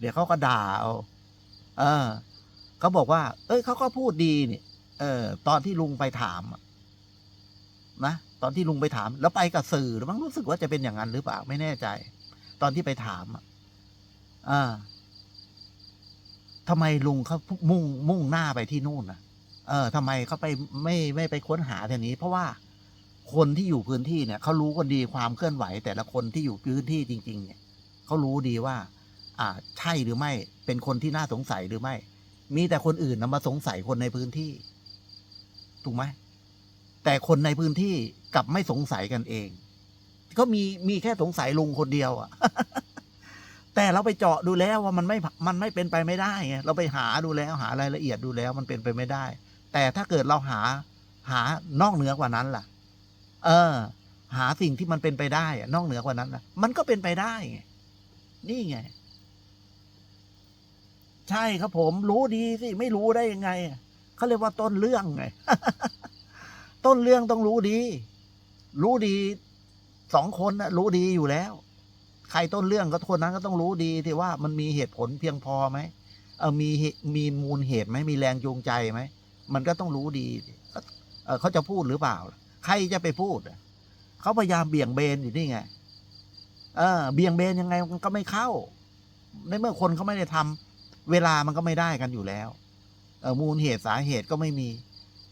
เดี๋ยวเขาก็ด่าเอาเออเขาบอกว่า เอ้ยเขาก็พูดดีนี่เออ ตอนที่ลุงไปถามนะตอนที่ลุงไปถาม แล้วไปกับสื่อหรือมั้งรู้สึกว่าจะเป็นอย่างนั้นหรือเปล่าไม่แน่ใจ ตอนที่ไปถามอะอ่าทำไมลุงเขามุ่งมุ่งหน้าไปที่นู่นนะเออทำไมเขาไปไม่ไม่ไปค้นหาแถวนี้ เพราะว่าคนที่อยู่พื้นที่เนี่ยเขารู้กันดีความเคลื่อนไหว แต่ละคนที่อยู่พื้นที่จริง ๆ เนี่ยเขารู้ดีว่า อ่าใช่หรือไม่เป็นคนที่น่าสงสัยหรือไม่ มีแต่คนอื่นนะมาสงสัยคนในพื้นที่ ถูกไหมแต่คนในพื้นที่กลับไม่สงสัยกันเอง ก็มีมีแค่สงสัยลุงคนเดียวอะแต่เราไปเจาะดูแล้วว่ามันไม่มันไม่เป็นไปไม่ได้ไงเราไปหาดูแล้วหารายละเอียดดูแล้วมันเป็นไปไม่ได้ แต่ถ้าเกิดเราหาหานอกเหนือกว่านั้นล่ะ เออ หาสิ่งที่มันเป็นไปได้อะนอกเหนือกว่านั้นนะมันก็เป็นไปได้ไงนี่ไง ใช่ครับผม รู้ดีสิ ไม่รู้ได้ยังไงเขาเรียกว่าต้นเรื่องไง ต้นเรื่องต้องรู้ดี รู้ดีสองคนนะรู้ดีอยู่แล้ว ใครต้นเรื่องก็คนนั้นก็ต้องรู้ดีที่ว่ามันมีเหตุผลเพียงพอไหมเออมีมีมูลเหตุไหมมีแรงจูงใจไหมมันก็ต้องรู้ดีเออเขาจะพูดหรือเปล่า ใครจะไปพูดเขาพยายามเบี่ยงเบนอยู่นี่ไงเออเบี่ยงเบนยังไงมันก็ไม่เข้า ในเมื่อคนเขาไม่ได้ทำ เวลามันก็ไม่ได้กันอยู่แล้วมูลเหตุสาเหตุก็ไม่มี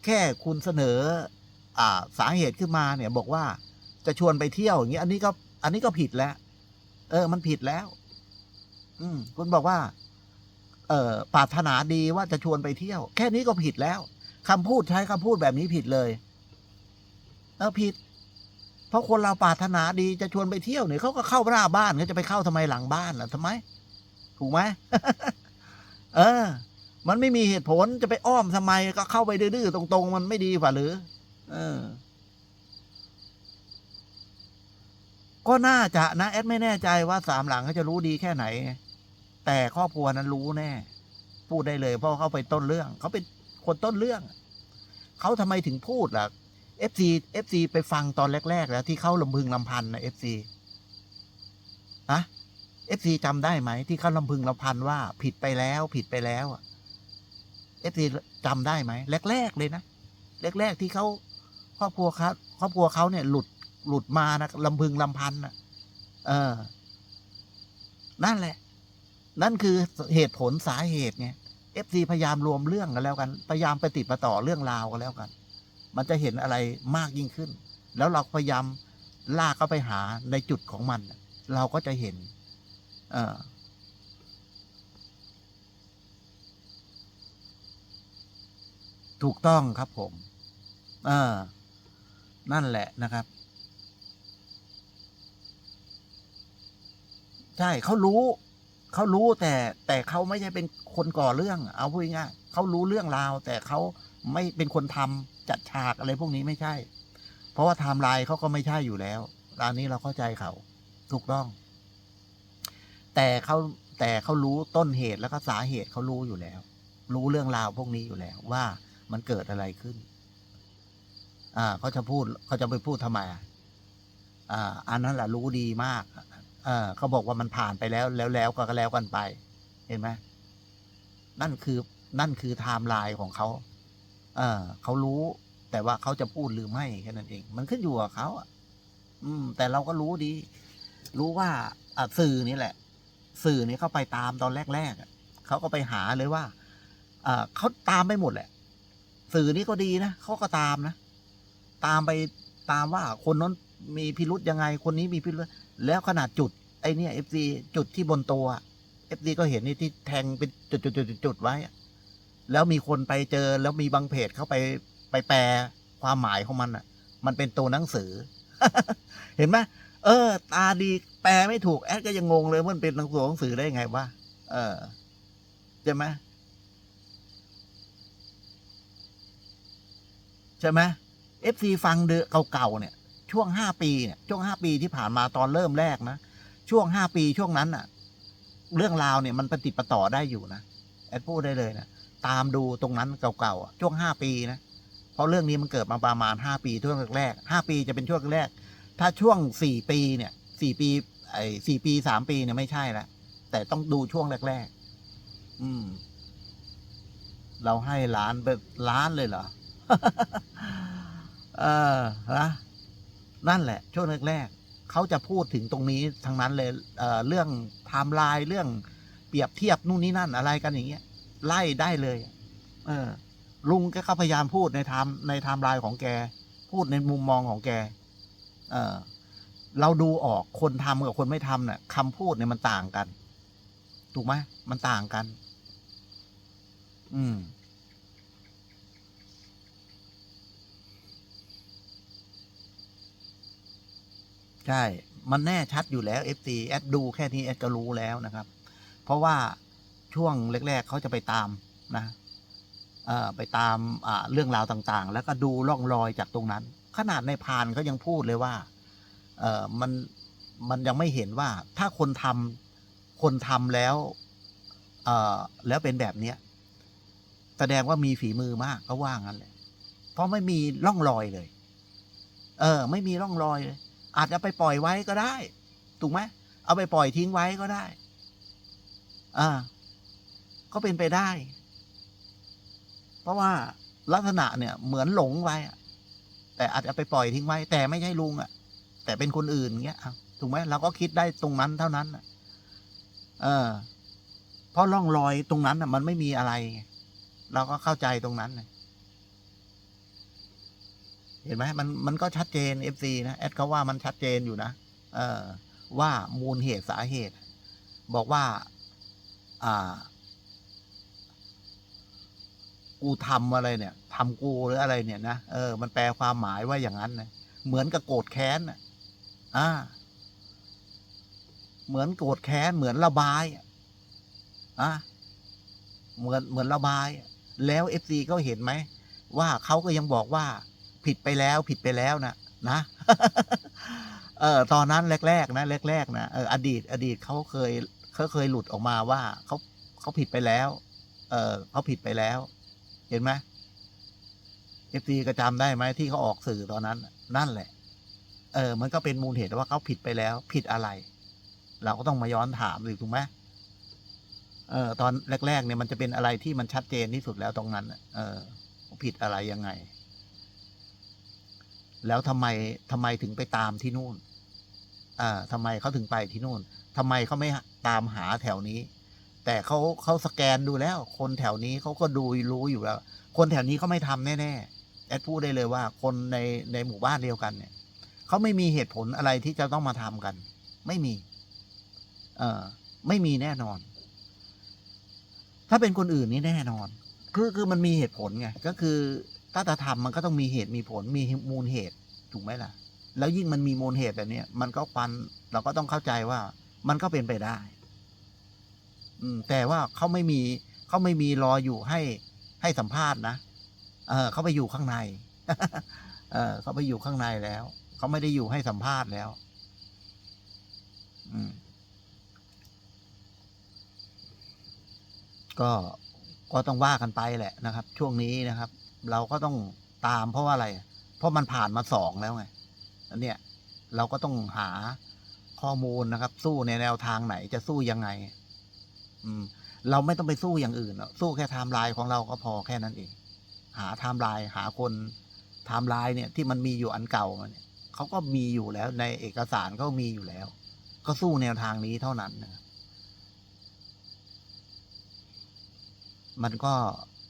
แค่คุณเสนออ่าสาเหตุขึ้นมาเนี่ยบอกว่าจะชวนไปเที่ยวอย่างเงี้ยอันนี้ก็ อันนี้ก็ผิดแล้ว เออ มันผิดแล้ว อืม คุณบอกว่า เออปรารถนาดีว่าจะชวนไปเที่ยว แค่นี้ก็ผิดแล้วคำพูดใช้คำพูดแบบนี้ผิดเลยเออผิด เพราะคนเราปรารถนาดีจะชวนไปเที่ยวเนี่ยเขาก็เข้าหน้าบ้านเขาจะไปเข้าทำไมหลังบ้านล่ะทำไม ถูกไหม เออ มันไม่มีเหตุผลจะไปอ้อมทำไมก็เข้าไปดื้อๆตรง ๆ มันไม่ดีฝ่าหรือ เออ ก็น่าจะนะแอดไม่แน่ใจว่าสามหลังเขาจะรู้ดีแค่ไหน แต่ครอบครัวนั้นรู้แน่ พูดได้เลย เพราะเขาไปต้นเรื่อง เขาเป็นคนต้นเรื่อง เขาทำไมถึงพูดล่ะ FC FC ไปฟังตอนแรก ๆ แล้วที่เข้าลำพึงลำพันนะ FC ฮะ FC จำได้ไหมที่เขาลำพึงลำพันว่าผิดไปแล้วผิดไปแล้วอะ FC จำได้ไหมแรก ๆ เลยนะแรก ๆ ที่เขาครอบครัวเขาครอบครัวเขาเนี่ย หลุดหลุดมานะลำพึงลำพันนะเออ นั่นแหละ นั่นคือเหตุผลสาเหตุไง FC พยายามรวมเรื่องกันแล้วกัน พยายามไปติดมาต่อเรื่องราวกันแล้วกัน มันจะเห็นอะไรมากยิ่งขึ้น แล้วเราพยายามลากเข้าไปหาในจุดของมัน เราก็จะเห็น ออถูกต้องครับผมเออนั่นแหละนะครับ ใช่เขารู้ เขารู้แต่แต่เขาไม่ใช่เป็นคนก่อเรื่อง เอาพูดง่ายเขารู้เรื่องราว แต่เขาไม่เป็นคนทำจัดฉากอะไรพวกนี้ไม่ใช่ เพราะว่าไทม์ไลน์เขาก็ไม่ใช่อยู่แล้วร้านนี้เราเข้าใจเขา ถูกต้อง แต่เขาแต่เขารู้ต้นเหตุแล้วก็สาเหตุเขารู้อยู่แล้ว รู้เรื่องราวพวกนี้อยู่แล้วว่ามันเกิดอะไรขึ้น อ่าเขาจะพูดเขาจะไปพูดทำไมอ่าอันนั้นแหละรู้ดีมากเออเขาบอกว่ามันผ่านไปแล้วแล้วแล้วก็แล้วกันไป เห็นไหมนั่นคือนั่นคือไทม์ไลน์ของเขาเออเขารู้แต่ว่าเขาจะพูดหรือไม่แค่นั้นเอง มันขึ้นอยู่กับเขาอะอืม แต่เราก็รู้ดี รู้ว่าอะสื่อนี่แหละ สื่อเนี่ยเข้าไปตามตอนแรกๆเขาก็ไปหาเลยว่าเขาตามไปหมดแหละ สื่อนี่ก็ดีนะเขาก็ตามนะ ตามไปตามว่าคนนั้นมีพิรุษยังไง คนนี้มีพิรุษแล้วขนาดจุดไอเนี่ยเอฟซีจุดที่บนตัวเอฟซีก็เห็นนี่ที่แทงเป็นจุดจุดจุดจุดไว้ แล้วมีคนไปเจอแล้วมีบางเพจเข้าไปไปแปลความหมายของมันอะ มันเป็นตัวหนังสือ เห็นไหม เออ ตาดีแปลไม่ถูกแอดก็ยังงงเลยมันเป็นหนังสือหนังสือได้ไงวะเออใช่ไหมใช่ไหมเอฟซีฟังเดือเก่าๆเนี่ย ช่วงห้าปีเนี่ยช่วงห้าปีที่ผ่านมาตอนเริ่มแรกนะ ช่วงห้าปีช่วงนั้นอะเรื่องราวเนี่ยมันปฏิประต่อได้อยู่นะแอดพูดได้เลยนะตามดูตรงนั้นเก่าๆอะช่วงห้าปีนะเพราะเรื่องนี้มันเกิดมาประมาณห้าปีช่วงแรกๆห้าปีจะเป็นช่วงแรก ถ้าช่วงสี่ปีเนี่ยสี่ปี ไอ้สี่ปีสามปีเนี่ยไม่ใช่ละแต่ต้องดูช่วงแรกๆอืม เราให้ล้านไปล้านเลยเหรอ เออนะนั่นแหละ ช่วงแรกๆเขาจะพูดถึงตรงนี้ทั้งนั้นเลยเออเรื่องไทม์ไลน์เรื่องเปรียบเทียบนู่นนี่นั่นอะไรกันอย่างเงี้ย ไล่ได้เลย เออ ลุงก็พยายามพูดในไทม์ในไทม์ไลน์ของแก พูดในมุมมองของแก เออเราดูออกคนทำกับคนไม่ทำเนี่ยคำพูดเนี่ยมันต่างกัน ถูกไหมมันต่างกัน อืมใช่ มันแน่ชัดอยู่แล้ว FC แอดดูแค่นี้แอดก็รู้แล้วนะครับ เพราะว่าช่วงแรก ๆเขาจะไปตามนะไปตามเรื่องราวต่างๆ แล้วก็ดูร่องรอยจากตรงนั้น ขนาดในพานเขายังพูดเลยว่า เออมันมันยังไม่เห็นว่าถ้าคนทำคนทำแล้ว เออแล้วเป็นแบบเนี้ยแสดงว่ามีฝีมือมากเขาว่างั้นเลยเพราะไม่มีร่องรอยเลย เออ ไม่มีร่องรอยเลย อาจจะไปปล่อยไว้ก็ได้ ถูกไหมเอาไปปล่อยทิ้งไว้ก็ได้ อ่า ก็เป็นไปได้ เพราะว่าลักษณะเนี่ยเหมือนหลงไว้อะ แต่อาจจะไปปล่อยทิ้งไว้ แต่ไม่ใช่ลุงอะ่ะ แต่เป็นคนอื่นเงี้ยถูกไหมเราก็คิดได้ตรงนั้นเท่านั้นเออเพราะร่องรอยตรงนั้นอะมันไม่มีอะไร เราก็เข้าใจตรงนั้นเห็นไหมมันมันก็ชัดเจนเอฟซีนะแอดเขาว่ามันชัดเจนอยู่นะเออว่ามูลเหตุสาเหตุ บอกว่า อ่า กูทำอะไรเนี่ยทำกูหรืออะไรเนี่ยนะเออ มันแปลความหมายว่าอย่างนั้นนะเหมือนกับโกรธแค้นอะอ่า เหมือนโกรธแค้นเหมือนระบายอะเหมือนเหมือนระบาย แล้วเอฟซีเขาเห็นไหมว่าเขาก็ยังบอกว่า ผิดไปแล้วผิดไปแล้วนะนะเออตอนนั้นแรก ๆ นะแรก ๆ นะเอออดีต อดีตเขาเคยเขาเคยหลุดออกมาว่าเขาเขาผิดไปแล้ว เออเขาผิดไปแล้ว เห็นไหมเอฟซีก็จำได้ไหมที่เขาออกสื่อตอนนั้น นั่นแหละ เออ มันก็เป็นมูลเหตุว่าเขาผิดไปแล้ว ผิดอะไร เราก็ต้องมาย้อนถามสิถูกไหมเออตอนแรก ๆ เนี่ยมันจะเป็นอะไรที่มันชัดเจนที่สุดแล้วตรงนั้นเออ ผิดอะไรยังไง แล้วทำไมทำไมถึงไปตามที่นู่นอ่าทำไมเขาถึงไปที่นู่นทำไมเขาไม่ตามหาแถวนี้ แต่เขาเขาสแกนดูแล้ว คนแถวนี้เขาก็ดูรู้อยู่แล้ว คนแถวนี้เขาไม่ทำแน่ๆแอดพูดได้เลยว่า คนในในหมู่บ้านเดียวกันเนี่ยเขาไม่มีเหตุผลอะไรที่จะต้องมาทำกัน ไม่มี เอ่อไม่มีแน่นอน ถ้าเป็นคนอื่นนี่แน่นอน คือคือมันมีเหตุผลไงก็คือถ้าจะทำมันก็ต้องมีเหตุมีผลมีมูลเหตุถูกไหมล่ะ แล้วยิ่งมันมีมูลเหตุแบบนี้มันก็ฟันเราก็ต้องเข้าใจว่ามันก็เป็นไปได้ อืมแต่ว่าเขาไม่มีเขาไม่มีรออยู่ให้ให้สัมภาษณ์นะเออเขาไปอยู่ข้างใน เออเขาไปอยู่ข้างในแล้วเขาไม่ได้อยู่ให้สัมภาษณ์แล้ว อืม ก็ก็ต้องว่ากันไปแหละนะครับ ช่วงนี้นะครับ เราก็ต้องตามเพราะว่าอะไร เพราะมันผ่านมาสองแล้วไงอันเนี้ยเราก็ต้องหาข้อมูลนะครับ สู้ในแนวทางไหนจะสู้ยังไง อืม เราไม่ต้องไปสู้อย่างอื่นสู้แค่ไทม์ไลน์ของเราก็พอแค่นั้นเอง หาไทม์ไลน์หาคนไทม์ไลน์เนี่ยที่มันมีอยู่อันเก่ามาเนี่ยเขาก็มีอยู่แล้วในเอกสารก็มีอยู่แล้ว ก็สู้แนวทางนี้เท่านั้นนะมันก็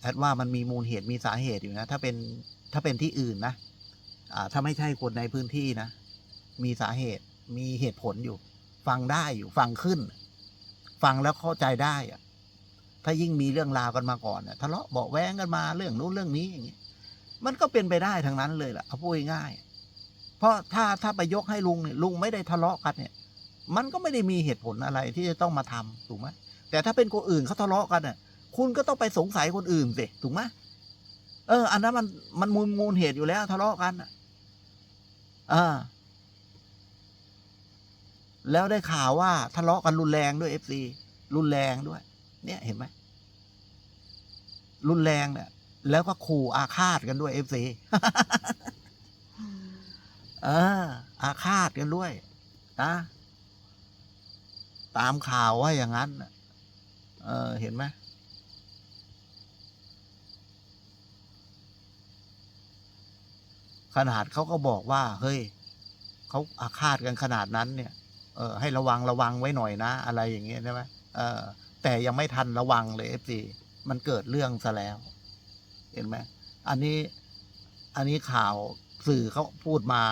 แอดว่ามันมีมูลเหตุมีสาเหตุอยู่นะ ถ้าเป็นถ้าเป็นที่อื่นนะอ่าถ้าไม่ใช่คนในพื้นที่นะ มีสาเหตุมีเหตุผลอยู่ ฟังได้อยู่ฟังขึ้น ฟังแล้วเข้าใจได้อะถ้ายิ่งมีเรื่องราวกันมาก่อนเนี่ยทะเลาะเบาแว้งกันมาเรื่องนู้นเรื่องนี้อย่างเงี้ยมันก็เป็นไปได้ทั้งนั้นเลยล่ะเอาพูดง่ายเพราะถ้าถ้าไปยกให้ลุงเนี่ยลุงไม่ได้ทะเลาะกันเนี่ย มันก็ไม่ได้มีเหตุผลอะไรที่จะต้องมาทำถูกไหมแต่ถ้าเป็นคนอื่นเขาทะเลาะกันเนี่ยคุณก็ต้องไปสงสัยคนอื่นสิถูกไหมเออ อันนั้นมันมันมูลมูลเหตุอยู่แล้ว ทะเลาะกันอะอ่า แล้วได้ข่าวว่าทะเลาะกันรุนแรงด้วยเอฟซีรุนแรงด้วย เนี่ยเห็นไหมรุนแรงเนี่ยแล้วก็ขู่อาฆาตกันด้วยเอฟซีเออ อาฆาตกันด้วยนะตามข่าวว่าอย่างนั้นเออ เห็นไหมขนาดเขาก็บอกว่า เฮ้ยเขาอาฆาตกันขนาดนั้นเนี่ย เออให้ระวังระวังไว้หน่อยนะ อะไรอย่างเงี้ยใช่ไหมเออแต่ยังไม่ทันระวังเลยเอฟซีมันเกิดเรื่องซะแล้ว เห็นไหมอันนี้อันนี้ข่าวสื่อเขาพูดมา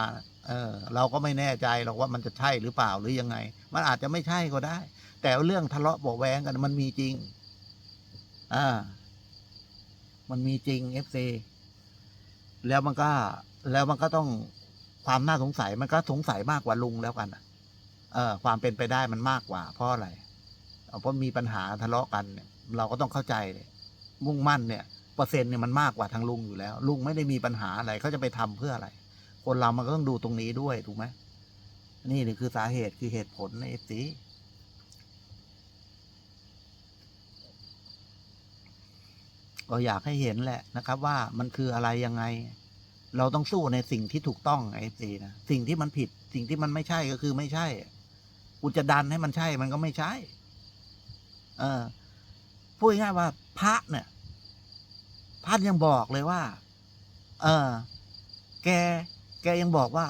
เออ เราก็ไม่แน่ใจหรอกว่ามันจะใช่หรือเปล่าหรือยังไง มันอาจจะไม่ใช่ก็ได้ แต่เรื่องทะเลาะเบาะแวงกันมันมีจริง อ่า มันมีจริงเอฟซีแล้วมันก็ แล้วมันก็ต้องความน่าสงสัยมันก็สงสัยมากกว่าลุงแล้วกันอะ เออความเป็นไปได้มันมากกว่า เพราะอะไรเเพราะมีปัญหาทะเลาะกันเนี่ยเราก็ต้องเข้าใจเลยมุ่งมั่นเนี่ยเปอร์เซ็นต์เนี่ยมันมากกว่าทางลุงอยู่แล้ว ลุงไม่ได้มีปัญหาอะไรเขาจะไปทำเพื่ออะไร คนเรามันก็ต้องดูตรงนี้ด้วยถูกไหมนี่นี่คือสาเหตุคือเหตุผลในเอฟซีก็อยากให้เห็นแหละนะครับ ว่ามันคืออะไรยังไง เราต้องสู้ในสิ่งที่ถูกต้องไอเอฟซีนะสิ่งที่มันผิด สิ่งที่มันไม่ใช่ก็คือไม่ใช่ กูจะดันให้มันใช่มันก็ไม่ใช่ เออพูดง่ายว่า พระเนี่ยท่านยังบอกเลยว่า เออ แก แกยังบอกว่า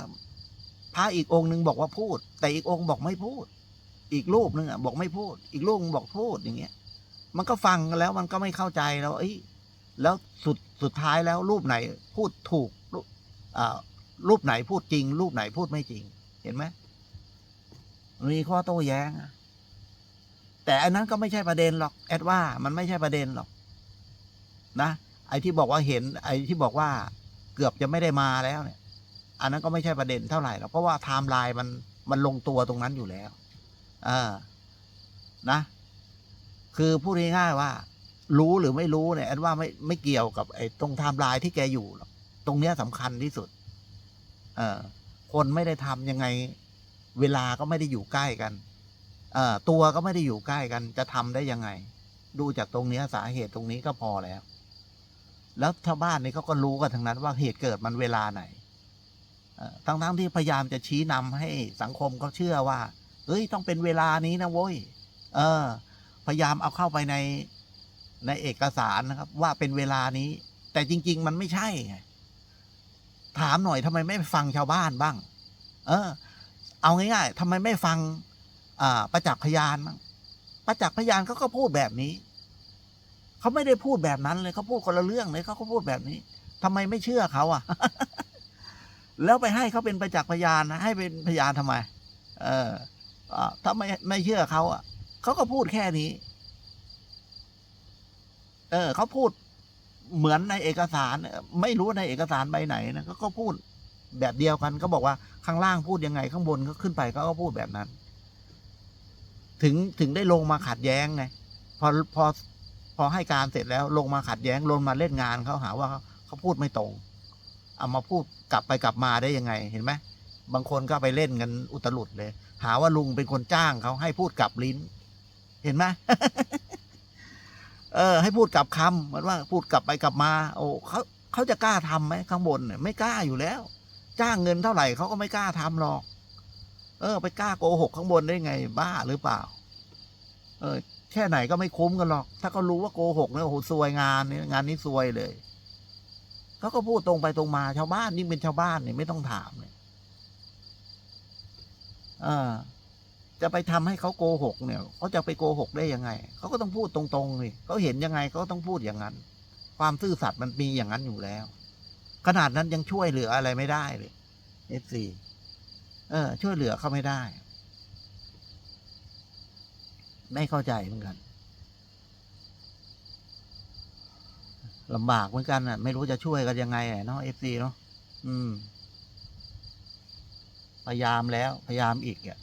พระอีกองค์หนึ่งบอกว่าพูด แต่อีกองค์บอกไม่พูด อีกรูปหนึ่งอะบอกไม่พูด อีกรูปบอกพูดอย่างเงี้ย มันก็ฟังกันแล้วมันก็ไม่เข้าใจแล้วเอ้ยแล้วสุดสุดท้ายแล้วรูปไหนพูดถูกรูปอ่ารูปไหนพูดจริง รูปไหนพูดไม่จริง เห็นไหม มีข้อโต้แย้ง แต่อันนั้นก็ไม่ใช่ประเด็นหรอก แอดว่ามันไม่ใช่ประเด็นหรอก นะไอ้ที่บอกว่าเห็น ไอ้ที่บอกว่าเกือบจะไม่ได้มาแล้วเนี่ย อันนั้นก็ไม่ใช่ประเด็นเท่าไหร่หรอกเพราะว่าไทม์ไลน์มันมันลงตัวตรงนั้นอยู่แล้วเออนะ คือพูดง่ายๆว่า รู้หรือไม่รู้เนี่ยแอดว่าไม่ไม่เกี่ยวกับไอ้ตรงไทม์ไลน์ที่แกอยู่หรอกตรงเนี้ยสำคัญที่สุด เออคนไม่ได้ทำยังไง เวลาก็ไม่ได้อยู่ใกล้กันตัวก็ไม่ได้อยู่ใกล้กัน จะทำได้ยังไง ดูจากตรงนี้สาเหตุตรงนี้ก็พอแล้ว แล้วชาวบ้านนี่เขาก็รู้กันทั้งนั้นว่าเหตุเกิดมันเวลาไหนเอ่อทั้งๆที่พยายามจะชี้นำให้สังคมเขาเชื่อว่า เอ้ยต้องเป็นเวลานี้นะโว้ย เออ พยายามเอาเข้าไปในในเอกสารนะครับ ว่าเป็นเวลานี้ แต่จริง ๆ มันไม่ใช่ถามหน่อยทำไมไม่ฟังชาวบ้านบ้าง เออ เอาง่ายๆทำไมไม่ฟังประจักษ์พยานบ้งประจักษ์พยานเขาก็พูดแบบนี้ เขาไม่ได้พูดแบบนั้นเลยเขาพูดคนละเรื่องเลยเขาก็พูดแบบนี้ทำไมไม่เชื่อเขาอะ แล้วไปให้เขาเป็นประจักษ์พยานนะให้เป็นพยานทำไม เอออ่าถ้าไม่ไม่เชื่อเขาอะเขาก็พูดแค่นี้ เออเขาพูดเหมือนในเอกสาร ไม่รู้ในเอกสารใบไหนนะเขาก็พูด แบบเดียวกันก็บอกว่าข้างล่างพูดยังไงข้างบนก็ขึ้นไปเขาก็พูดแบบนั้น ถึงถึงได้ลงมาขัดแย้งไงพอพอพอให้การเสร็จแล้วลงมาขัดแย้งลงมาเล่นงานเขาหาว่าเขาเขาพูดไม่ตรง เอามาพูดกลับไปกลับมาได้ยังไงเห็นไหมบางคนก็ไปเล่นกันอุตลุดเลย หาว่าลุงเป็นคนจ้างเขาให้พูดกลับลิ้น เห็นไหมเออ ให้พูดกลับคำเหมือนว่าพูดกลับไปกลับมา โอ้เขาเขาจะกล้าทำไหมข้างบนเนี่ยไม่กล้าอยู่แล้ว จ้างเงินเท่าไหร่เขาก็ไม่กล้าทำหรอก เออ ไปกล้าโกหกข้างบนได้ไง บ้าหรือเปล่า เออ แค่ไหนก็ไม่คุ้มกันหรอก ถ้าเขารู้ว่าโกหกเนี่ยโอ้โหซวยงานเนี่ยงานนี้ซวยเลยเขาก็พูดตรงไปตรงมา ชาวบ้านนี่เป็นชาวบ้านเนี่ยไม่ต้องถามเนี่ยเออจะไปทำให้เขาโกหกเนี่ยเขาจะไปโกหกได้ยังไงเขาก็ต้องพูดตรงๆเลยเขาเห็นยังไงเขาต้องพูดอย่างนั้น ความซื่อสัตย์มันมีอย่างนั้นอยู่แล้ว ขนาดนั้นยังช่วยเหลืออะไรไม่ได้เลยเอฟซีเออ ช่วยเหลือเขาไม่ได้ ไม่เข้าใจเหมือนกันลำบากเหมือนกันอะ ไม่รู้จะช่วยกันยังไงเนาะเอฟซีเนาะอืม พยายามแล้ว พยายามอีกอะ